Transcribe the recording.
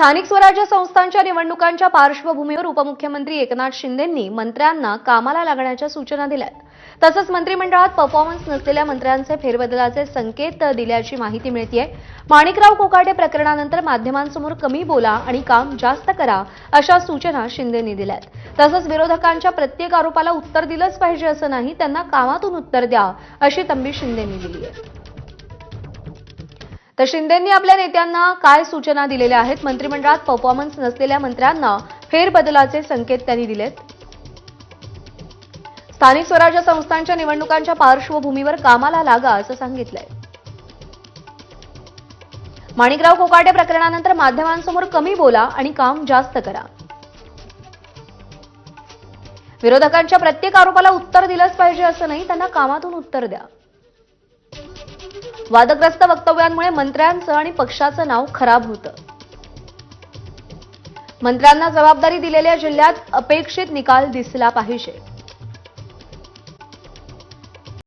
स्थानिक स्वराज्य संस्थांच्या निवडणुकांच्या पार्श्वभूमीवर उपमुख्यमंत्री एकनाथ शिंदेंनी मंत्र्यांना कामाला लागण्याच्या सूचना दिल्यात. तसंच मंत्रिमंडळात परफॉर्मन्स नसलेल्या मंत्र्यांचे फेरबदलाचे संकेत दिल्याची माहिती मिळतीये. माणिकराव कोकाटे प्रकरणानंतर माध्यमांसमोर कमी बोला आणि काम जास्त करा अशा सूचना शिंदेंनी दिल्यात. तसंच विरोधकांच्या प्रत्येक आरोपाला उत्तर दिलंच पाहिजे असं नाही त्यांना कामातून उत्तर द्या अशी तंबी शिंदेंनी दिली आहे तर शिंदेंनी आपल्या नेत्यांना काय सूचना दिलेल्या आहेत? मंत्रिमंडळात परफॉर्मन्स नसलेल्या मंत्र्यांना फेरबदलाचे संकेत त्यांनी दिलेत. स्थानिक स्वराज्य संस्थांच्या निवडणुकांच्या पार्श्वभूमीवर कामाला लागा असं सांगितलंय. माणिकराव कोकाटे प्रकरणानंतर माध्यमांसमोर कमी बोला आणि काम जास्त करा. विरोधकांच्या प्रत्येक आरोपाला उत्तर दिलंच पाहिजे असं नाही त्यांना कामातून उत्तर द्या. वादग्रस्त वक्तव्यांमुळे मंत्र्यांचं आणि पक्षाचं नाव खराब होतं. मंत्र्यांना जबाबदारी दिलेल्या जिल्ह्यात अपेक्षित निकाल दिसला पाहिजे.